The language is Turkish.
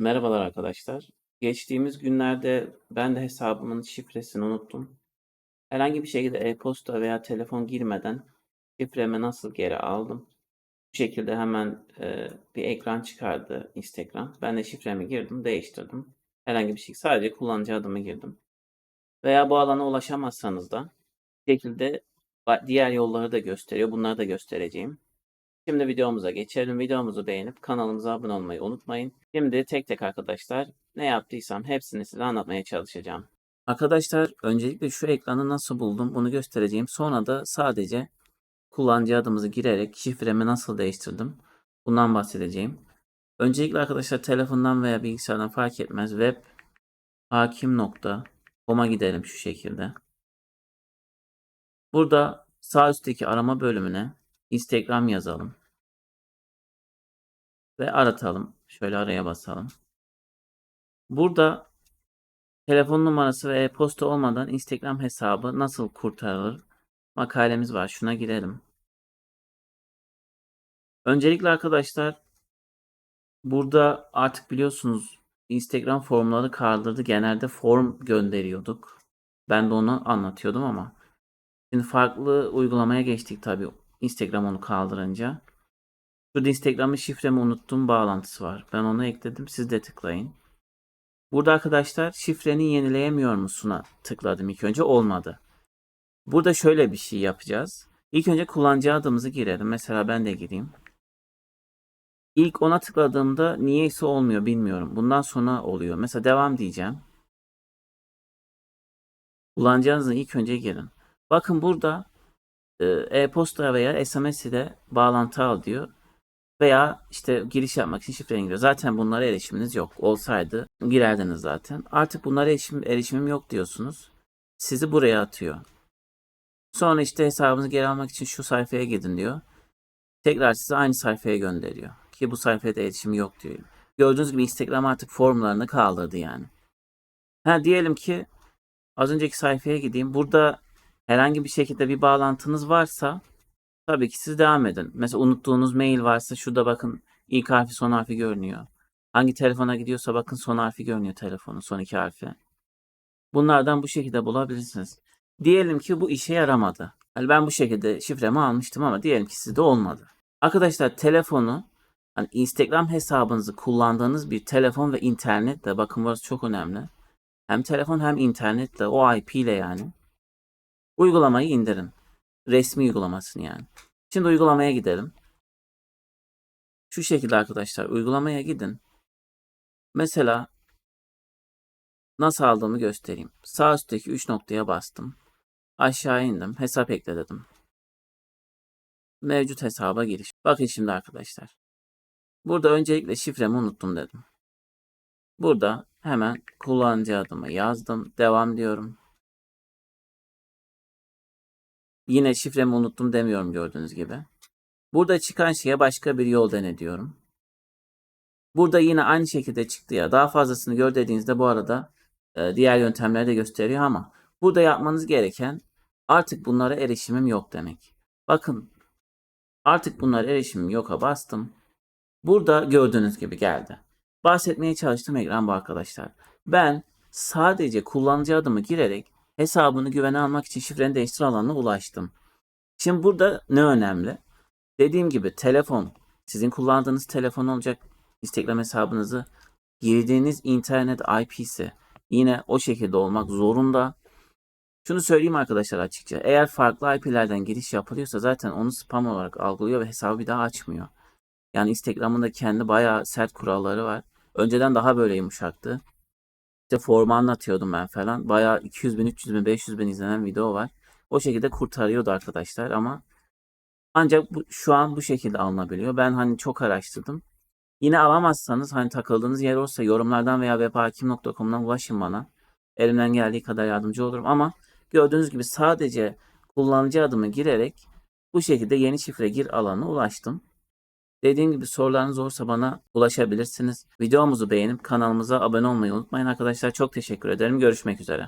Merhabalar arkadaşlar. Geçtiğimiz günlerde ben de hesabımın şifresini unuttum. Herhangi bir şekilde e-posta veya telefon girmeden şifremi nasıl geri aldım? Bu şekilde hemen e, bir ekran çıkardı Instagram. Ben de şifremi girdim, değiştirdim. Herhangi bir şey, sadece kullanıcı adımı girdim. Veya bu alana ulaşamazsanız da bu şekilde diğer yolları da gösteriyor. Bunları da göstereceğim. Şimdi videomuza geçelim. Videomuzu beğenip kanalımıza abone olmayı unutmayın. Şimdi tek tek arkadaşlar ne yaptıysam hepsini size anlatmaya çalışacağım. Arkadaşlar öncelikle şu ekranı nasıl buldum bunu göstereceğim. Sonra da sadece kullanıcı adımızı girerek şifremi nasıl değiştirdim bundan bahsedeceğim. Öncelikle arkadaşlar telefondan veya bilgisayardan fark etmez web hakim.com'a gidelim şu şekilde. Burada sağ üstteki arama bölümüne Instagram yazalım. Ve aratalım. Şöyle araya basalım. Burada telefon numarası ve e-posta olmadan Instagram hesabı nasıl kurtarılır makalemiz var. Şuna girelim. Öncelikle arkadaşlar burada artık biliyorsunuz Instagram formları kaldırdı. Genelde form gönderiyorduk. Ben de onu anlatıyordum ama şimdi farklı uygulamaya geçtik tabii Instagram onu kaldırınca. Şurada Instagram'ın şifremi unuttum bağlantısı var. Ben onu ekledim. Siz de tıklayın. Burada arkadaşlar şifreni yenileyemiyor musuna tıkladım ilk önce olmadı. Burada şöyle bir şey yapacağız. İlk önce kullanıcı adımızı girelim. Mesela ben de gireyim. İlk ona tıkladığımda niyeyse olmuyor bilmiyorum. Bundan sonra oluyor. Mesela devam diyeceğim. Kullanıcı adınızı ilk önce girin. Bakın burada e, e-posta veya SMS ile bağlantı al diyor. Veya işte giriş yapmak için şifreni giriyor. Zaten bunlara erişiminiz yok. Olsaydı girerdiniz zaten. Artık bunlara erişim, erişimim yok diyorsunuz. Sizi buraya atıyor. Sonra işte hesabınızı geri almak için şu sayfaya gidin diyor. Tekrar sizi aynı sayfaya gönderiyor. Ki bu sayfaya da erişim yok diyor. Gördüğünüz gibi Instagram artık formlarını kaldırdı yani. Ha diyelim ki az önceki sayfaya gideyim. Burada herhangi bir şekilde bir bağlantınız varsa Tabii ki siz devam edin. Mesela unuttuğunuz mail varsa şurada bakın ilk harfi son harfi görünüyor. Hangi telefona gidiyorsa bakın son harfi görünüyor telefonun son iki harfi. Bunlardan bu şekilde bulabilirsiniz. Diyelim ki bu işe yaramadı. Hani ben bu şekilde şifremi almıştım ama diyelim ki sizde olmadı. Arkadaşlar telefonu hani Instagram hesabınızı kullandığınız bir telefon ve internetle bakın burası çok önemli. Hem telefon hem internetle o IP ile yani. Uygulamayı indirin. Resmi uygulamasını yani. Şimdi uygulamaya gidelim. Şu şekilde arkadaşlar uygulamaya gidin. Mesela nasıl aldığımı göstereyim. Sağ üstteki 3 noktaya bastım. Aşağı indim. Hesap ekle dedim. Mevcut hesaba giriş. Bakın şimdi arkadaşlar. Burada öncelikle şifremi unuttum dedim. Burada hemen kullanıcı adımı yazdım. Devam diyorum. Yine şifremi unuttum demiyorum gördüğünüz gibi. Burada çıkan şeye başka bir yol dene diyorum. Burada yine aynı şekilde çıktı ya. Daha fazlasını gör dediğinizde bu arada e, diğer yöntemleri de gösteriyor ama burada yapmanız gereken artık bunlara erişimim yok demek. Bakın artık bunlara erişimim yoka bastım. Burada gördüğünüz gibi geldi. Bahsetmeye çalıştığım ekran bu arkadaşlar. Ben sadece kullanıcı adımı girerek hesabını güvene almak için şifreni değiştir alanına ulaştım. Şimdi burada ne önemli? Dediğim gibi telefon, sizin kullandığınız telefon olacak Instagram hesabınızı girdiğiniz internet IP'si yine o şekilde olmak zorunda. Şunu söyleyeyim arkadaşlar açıkça. Eğer farklı IP'lerden giriş yapılıyorsa zaten onu spam olarak algılıyor ve hesabı bir daha açmıyor. Yani Instagram'ın da kendi bayağı sert kuralları var. Önceden daha böyle yumuşaktı. İşte formu anlatıyordum ben falan. Bayağı 200 bin, 300 bin, 500 bin izlenen video var. O şekilde kurtarıyordu arkadaşlar ama ancak bu, şu an bu şekilde alınabiliyor. Ben hani çok araştırdım. Yine alamazsanız hani takıldığınız yer olsa yorumlardan veya webhakim.com'dan ulaşın bana. Elimden geldiği kadar yardımcı olurum ama gördüğünüz gibi sadece kullanıcı adımı girerek bu şekilde yeni şifre gir alanına ulaştım. Dediğim gibi sorularınız olursa bana ulaşabilirsiniz. Videomuzu beğenip kanalımıza abone olmayı unutmayın arkadaşlar. Çok teşekkür ederim. Görüşmek üzere.